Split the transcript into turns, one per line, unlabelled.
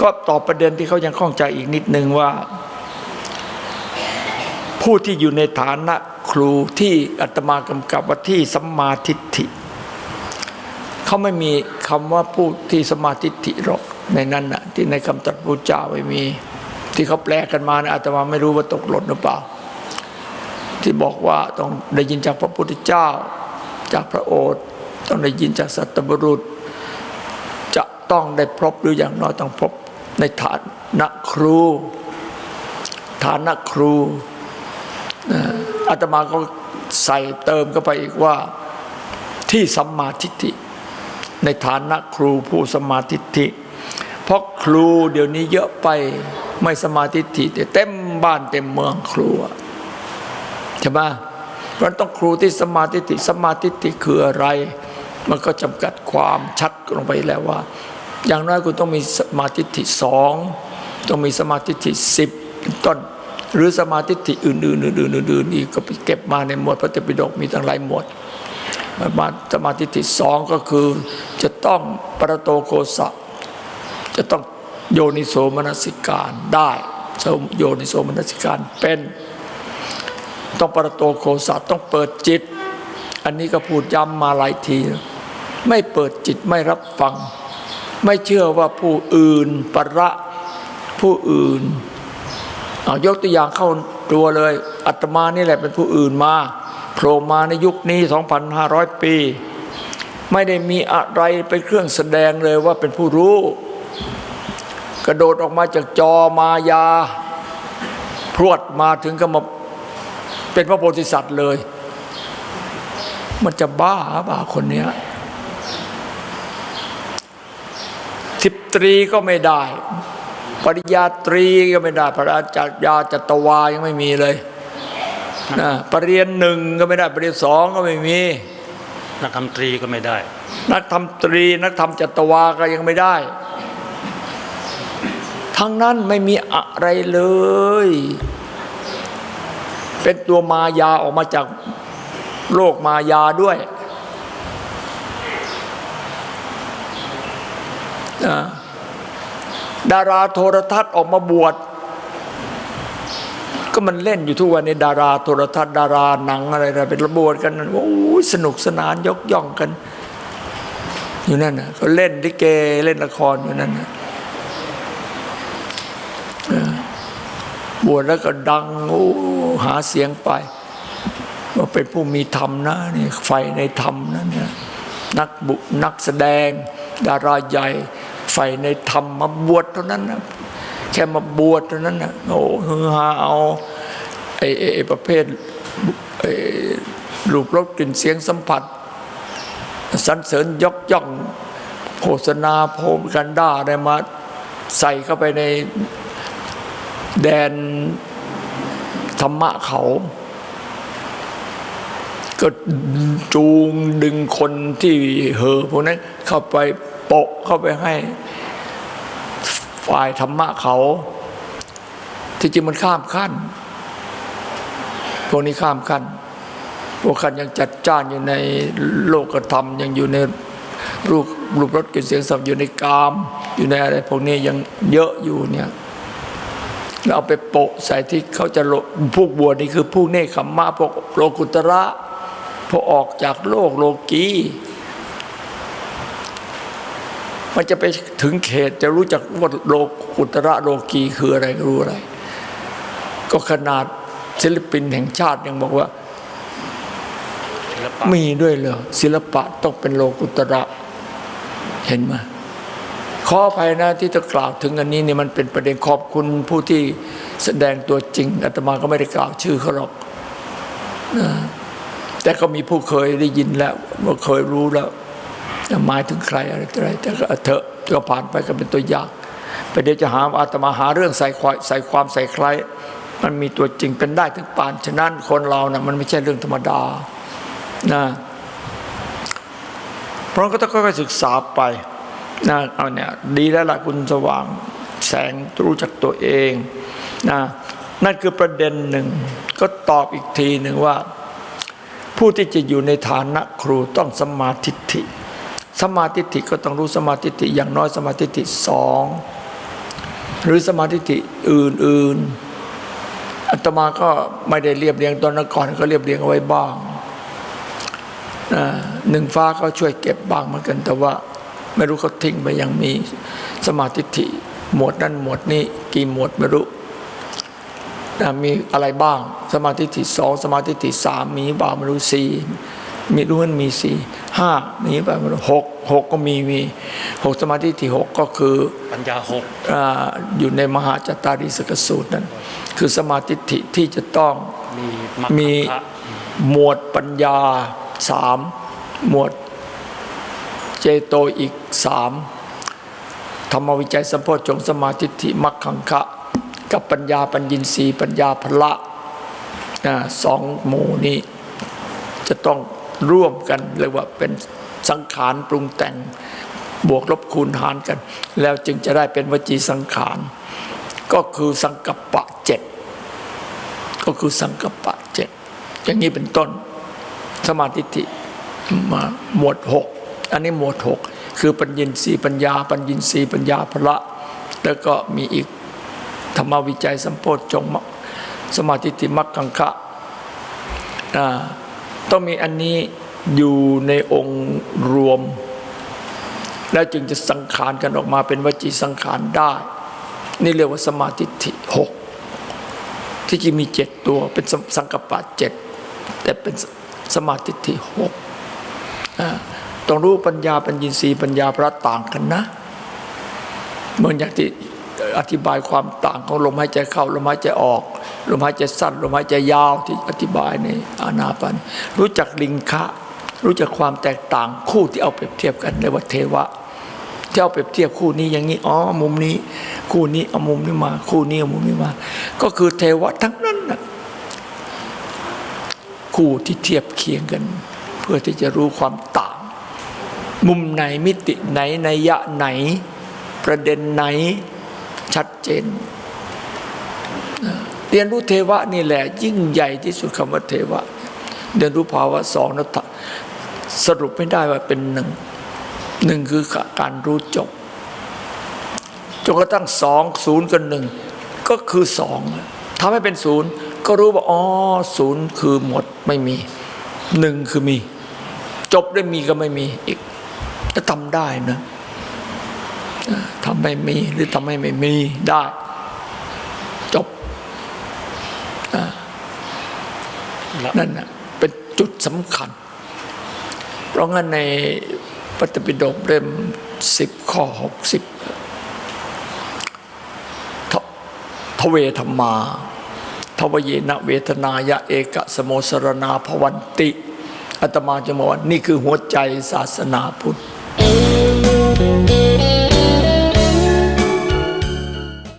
ก็ตอบประเด็นที่เขายังข้องใจอีกนิดนึงว่า ผู้ที่อยู่ในฐานะครูที่อาตมากำกับว่าที่สัมมาทิฏฐิเขาไม่มีคำว่าผู้ที่สัมมาทิฏฐิหรอกในนั้นนะที่ในคำตรัสพระเจ้าไม่มี ที่เขาแปลกันมานะอาตมาไม่รู้ว่าตกหล่นหรือเปล่า ที่บอกว่าต้องได้ยินจากพระพุทธเจ้า จากพระโอษฐ์ต้องได้ยินจากสัตบุรุษ ต้องได้พบหรืออย่างน้อยต้องพบในฐานะครู ฐานะครูอาตมาก็ใส่เติมเข้าไปอีกว่าที่สัมมาทิฏฐิในฐานะครูผู้สัมมาทิฏฐิเพราะครูเดี๋ยวนี้เยอะไปไม่สมมาทิฏฐิเต็มบ้านเต็มเมืองครูใช่ไหมเพราะต้องครูที่สมมาทิฏฐิสมมาทิฏฐิคืออะไร มันก็จำกัดความชัดลงไปแล้วว่า อย่างน้อยคุณต้องมีสมาธิทิสองต้องมีสมาธิทิสิบต้นหรือสมาธิทิอื่นๆอื่นๆอื่นๆอีกก็ไปเก็บมาในหมวดพระเตปิฎกมีตั้งหลายหมวดมาสมาธิทิสองก็คือจะต้องปรโตโกสะจะต้องโยนิโสมนสิการได้โยนิโสมนสิการเป็น ต้องปรโตโกสะต้องเปิดจิต อันนี้ก็พูดย้ำมาหลายที ไม่เปิดจิตไม่รับฟัง ไม่เชื่อว่าผู้อื่นประผู้อื่นเอายกตัวอย่างเข้าตัวเลยอาตมานี่แหละเป็นผู้อื่นมาโผล่มาในยุคนี้ 2,500 ปี ไม่ได้มีอะไรเป็นเครื่องแสดงเลยว่าเป็นผู้รู้ กระโดดออกมาจากจอมายา พรวดมาถึงก็มาเป็นพระโพธิสัตว์เลย มันจะบ้าบ้าคนเนี้ย สิบตรีก็ไม่ได้ ปริญญาตรีก็ไม่ได้ ปริญญาจัตวายังไม่มีเลยนะปริญญาหนึ่งก็ไม่ได้ ปริญญาสองก็ไม่มี
นักทำตรีก็ไม่ได้
นักทำตรี นักทำจัตวาก็ยังไม่ได้ ทั้งนั้นไม่มีอะไรเลย เป็นตัวมายาออกมาจากโลกมายาด้วยนะ ดาราโทรทัศน์ออกมาบวชก็มันเล่นอยู่ทุกวันในดาราโทรทัศน์ดาราหนังอะไรๆเป็นระบวชกันโอ้ยสนุกสนานยกย่องกัน อยู่นั่นนะเขาเล่นลิเกเล่นละครอยู่นั่นนะบวชแล้วก็ดังโอ้หาเสียงไปว่าเป็นผู้มีธรรมนะนี่ไฟในธรรมนั่นนะนักบุนักแสดงดาราใหญ่ ไฟในธรรมมาบวชเท่านั้นนะแค่มาบวชเท่านั้นนะโอ้ฮือฮาเอาไอ้ไอ้ประเภทไอ้รูปรสกลิ่นเสียงสัมผัสสรรเสริญยกย่องโฆษณาโพมกันด้าได้มาใส่เข้าไปในแดนธรรมะเขา ก็จูงดึงคนที่เหอพวกนั้นเข้าไป โปะเข้าไปให้ฝ่ายธรรมะเขา ที่จริงมันข้ามขั้น พวกนี้ข้ามขั้น พวกขันยังจัดจ้านอยู่ในโลกธรรม ยังอยู่ในรูปรูปรสกลิ่นเสียงสัมอยู่ในกาม อยู่ในอะไร พวกนี้ยังเยอะอยู่เนี่ยเราเอาไปโปะใส่ที่เขาจะโลพวกบัวนี่คือผู้เนคขมมะพวกโลกุตระพอออกจากโลกโลกี มันจะไปถึงเขตจะรู้จักว่าโลกุตระโลกีคืออะไรรู้อะไร ก็ขนาดศิลปินแห่งชาติยังบอกว่า
ศิลปะ
มีด้วยเหรอศิลปะต้องเป็นโลกุตระเห็นไหมขออภัยนะที่จะกล่าวถึงอันนี้เนี่ยมันเป็นประเด็นขอบคุณผู้ที่แสดงตัวจริงอาตมาก็ไม่ได้กล่าวชื่อเขาหรอกนะแต่ก็มีผู้เคยได้ยินแล้วว่าเคยรู้แล้ว หมายถึงใครอะไรอะไรแต่ก็เถอะก็ผ่านไปก็เป็นตัวอย่างไปเดี๋ยวจะหาอาตมาหาเรื่องใส่ความใส่ความใส่ใคร มันมีตัวจริงเป็นได้ถึงปานฉะนั้นคนเรานะ่ะมันไม่ใช่เรื่องธรรมดานะเพราะก็ต้องค่อยๆศึกษาไปนะเอาเนี่ยดีแล้วล่ะคุณสว่างแสงรู้จักตัวเองนะนั่นคือประเด็นหนึ่ง ก็ตอบอีกทีหนึ่งว่า ผู้ที่จะอยู่ในฐานะครูต้องสมาทิฏฐิ สมาทิฏฐิก็ต้องรู้สมาทิฏฐิอย่างน้อยสมาทิฏฐิสองหรือสมาธิิอื่นๆอาตมาก็ไม่ได้เรียบเรียงตอนนั้นก่อนก็เรียบเรียงเอาไว้บ้างหนึ่งฟ้าเขาช่วยเก็บบ้างเหมือนกัน แต่ว่าไม่รู้เขาทิ้งไปยังมีสมาธิิหมวดนั้นหมวดนี้กี่หมวดไม่รู้มีอะไรบ้าง สมาธิิสองสมาธิิสามมีบ้างไม่รู้สี่ มีรู้มันมีสี่ห้ามีบ้างไม่รู้หกหกก็มีมีหกสมาธิิหกก็คือ
ปัญญาหก
อ่าอยู่ในมหาจตาริสกสูตรนั้น คือสมาธิิที่จะต้อง
มีมรร
มี
คะ
หมวดปัญญาสามหมวดเจโตอีกสามธรรมวิจัยสัมโพชฌงค์สมาธิิมัคคังคะ กับปัญญาปัญญินทรีย์ปัญญาพละอ่าสองหมู่นี้จะต้อง ร่วมกันเรียกว่าเป็นสังขารปรุงแต่งบวกลบคูณหารกัน แล้วจึงจะได้เป็นวจีสังขาร ก็คือสังกัปปะเจ็ดก็คือสังกัปปะเจ็ดอย่างนี้เป็นต้นสมาธิิมาหมวดหกอันนี้หมวดหกคือปัญญินสีปัญญา ปัญญินสีปัญญาพละแล้วก็มีอีกธรรมวิจัยสัมโพธจงสมาธิิมักกังคะอ่า ต้องมีอันนี้อยู่ในองค์รวม แล้วจึงจะสังขารกันออกมาเป็นวจีสังขารได้ นี่เรียกว่าสมาธิิหกที่จริงมีเจ็ดตัวเป็นสังสังกปปะเจ็ดแต่เป็นสมาธิิหกต้องรู้ปัญญาปัญญีสีปัญญาพระต่างกันนะ เหมือนอย่างที่อธิบายความต่างของลมหายใจเข้าลมหายใจออก ลมหายใจสั้นลมหายใจยาวที่อธิบายในอานาปานรู้จักลิงคะ รู้จักความแตกต่างคู่ที่เอาเปรียบเทียบกันเรียกว่าเทวะที่เอาเปรียบเทียบคู่นี้อย่างนี้อ๋อมุมนี้ คู่นี้เอามุมนี้มา คู่นี้เอามุมนี้มา ก็คือเทวะทั้งนั้นนะคู่ที่เทียบเคียงกัน เพื่อที่จะรู้ความต่าง มุมไหนมิติไหนนัยยะไหน ประเด็นไหนชัดเจนนะ เรียนรู้เทวะนี่แหละ ยิ่งใหญ่ที่สุดคำว่าเทวะ เรียนรู้ภาวะสองแล้วสรุปไม่ได้ว่าเป็นหนึ่งหนึ่งคือการรู้จบจนกระทั่งสองศูนย์กับหนึ่งก็คือสองทำให้เป็นศูนย์ก็รู้ว่าอ๋อศูนย์คือหมดไม่มีหนึ่งคือมี จบได้มีก็ไม่มีอีกจะทำได้นะทำไม่มีหรือทำให้ไม่มีได้ จบอ่า
แล้ว
นั่นนะเป็นจุดสำคัญ เพราะงั้นในปฏิปิฎกเล่มสิบข้อหกสิบทเวธรรมาทวเยนะเวทนายะเอกสโมสรณาภวันติอาตมาจะบอกว่านี่คือหัวใจศาสนาพุทธ